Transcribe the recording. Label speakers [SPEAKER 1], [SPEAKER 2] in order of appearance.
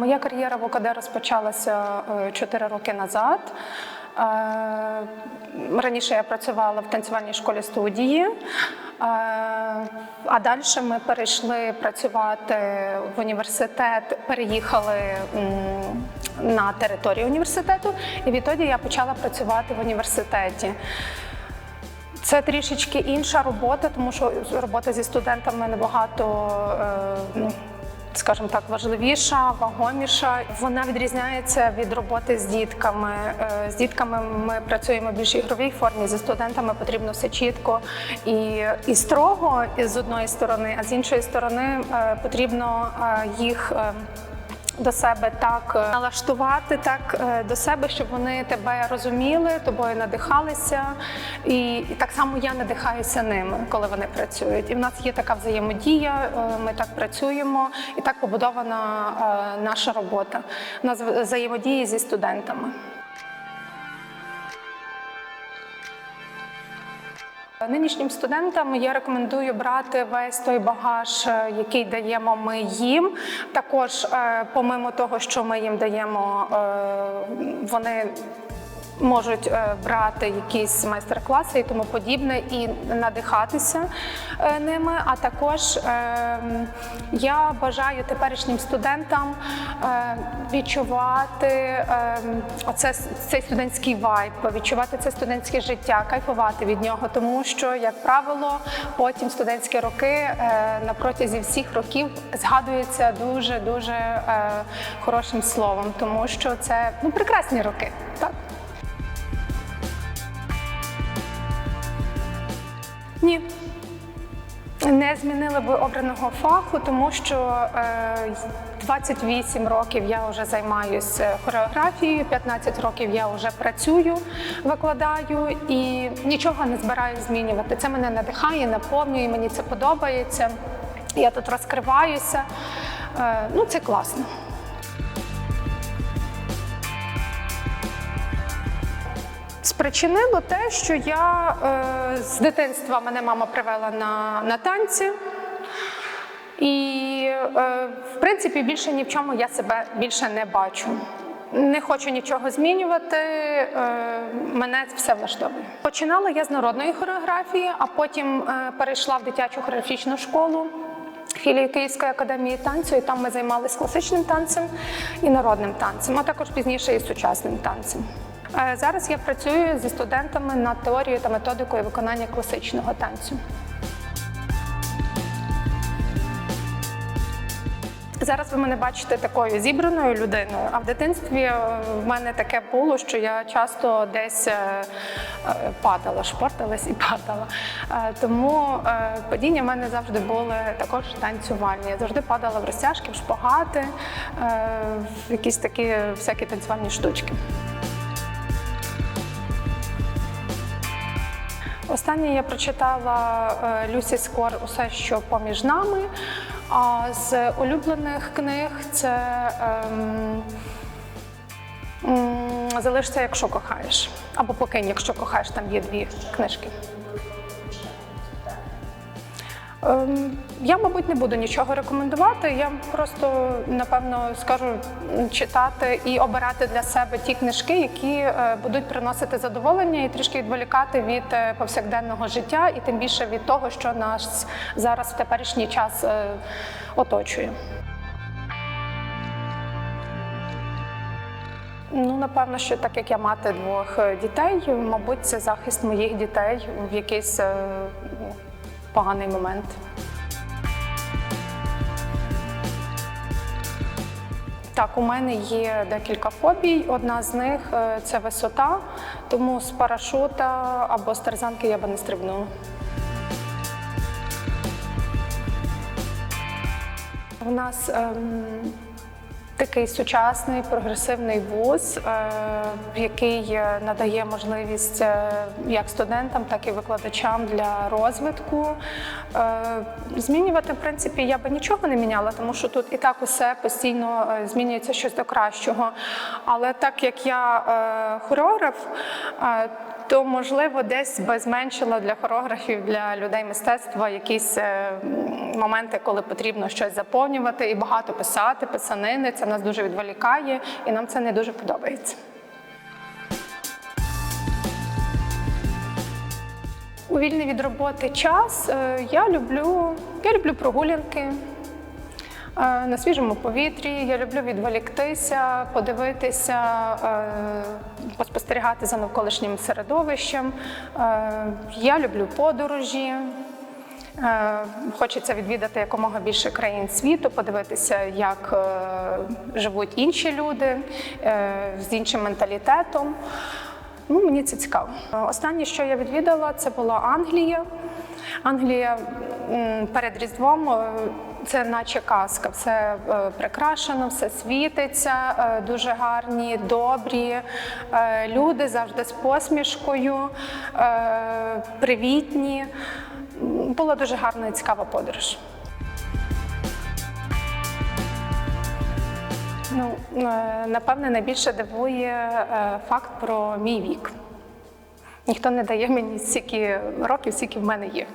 [SPEAKER 1] Моя кар'єра в ОКД розпочалася 4 роки назад. Е, Раніше я працювала в танцювальній школі студії, е, а далі ми перейшли працювати в університет, переїхали на територію університету, і відтоді я почала працювати в університеті. Це трішечки інша робота, тому що робота зі студентами набагато, е, скажімо так, важливіша, вагоміша. Вона відрізняється від роботи з дітками. Е, З дітками ми працюємо в більш ігровій формі, зі студентами потрібно все чітко і, і строго з одної сторони, а з іншої сторони е, потрібно е, їх. До себе так е, налаштувати так е, до себе, щоб вони тебе розуміли, тобою надихалися, і, так само я надихаюся ними, коли вони працюють. І в нас є така взаємодія. е, Ми так працюємо, і так побудована наша робота. У нас взаємодія зі студентами. Нинішнім студентам я рекомендую брати весь той багаж, е, який даємо ми їм. Також, е, помимо того, що ми їм даємо, е, вони можуть е, брати якісь майстер-класи і тому подібне, і надихатися е, ними. А також е, я бажаю теперішнім студентам е, відчувати е, оце, цей студентський вайб, відчувати це студентське життя, кайфувати від нього, тому що, як правило, потім студентські роки на протязі всіх років згадуються дуже дуже хорошим словом, тому що це ну прекрасні роки, так. Ні. Не змінили би обраного фаху, тому що е, 28 років я вже займаюся хореографією, 15 років я вже працюю, викладаю і нічого не збираюся змінювати. Це мене надихає, наповнює, мені це подобається. Я тут розкриваюся. Е, ну, це класно. Спричинило те, що я е, з дитинства мене мама привела на, на танці. І, е, в принципі, більше ні в чому я себе більше не бачу. Не хочу нічого змінювати, е, мене все влаштовує. Починала я з народної хореографії, а потім е, перейшла в дитячу хореографічну школу філії Київської академії танцю, і там ми займалися класичним танцем і народним танцем, а також пізніше і сучасним танцем. Е, Зараз я працюю зі студентами над теорією та методикою виконання класичного танцю. Зараз ви мене бачите такою зібраною людиною, а в дитинстві е, в мене таке було, що я часто десь е, падала, шпорталась і падала. Тому падіння в мене завжди були також танцювальні. Я завжди падала в розтяжки, в шпагати, в якісь такі всякі танцювальні штучки. Останнє я прочитала е, Люсі Скор Усе, що поміж нами. А з улюблених книг це ем, Залишся, якщо кохаєш. Або покинь, якщо кохаєш, там є дві книжки. Ем, Я, мабуть, не буду нічого рекомендувати. Я просто напевно скажу читати і обирати для себе ті книжки, які е, будуть приносити задоволення і трішки відволікати від е, повсякденного життя, і тим більше від того, що нас зараз в теперішній час е, оточує. Ну, напевно, що так як я мати двох дітей, мабуть, це захист моїх дітей в якийсь поганий момент. Так, у мене є декілька фобій. Одна з них е, це висота, тому з парашута або з тарзанки я би не стрибнула. У нас ем, такий сучасний прогресивний вуз, е, який е, надає можливість е, як студентам, так і викладачам для розвитку. Змінювати, в принципі, я би нічого не міняла, тому що тут і так усе постійно змінюється щось до кращого. Але так як я хореограф, то можливо десь би зменшила для хореографів, для людей мистецтва якісь е, моменти, коли потрібно щось заповнювати і багато писати, писанини. Це нас дуже відволікає, і нам це не дуже подобається. У вільний від роботи час е, я люблю, я люблю прогулянки на свіжому повітрі. Я люблю відволіктися, подивитися, е, поспостерігати за навколишнім середовищем. Е, Я люблю подорожі. Е, Хочеться відвідати якомога більше країн світу, подивитися, як е, живуть інші люди е, з іншим менталітетом. Ну, мені це цікаво. Е, Останнє, що я відвідала, це була Англія. Англія перед Різдвом е, це наче казка, все е, прикрашено, все світиться, е, дуже гарні, добрі е, люди завжди з посмішкою, привітні. Була дуже гарна і цікава подорож. Ну, напевне, найбільше дивує факт про мій вік. Ніхто не дає мені стільки років, скільки в мене є.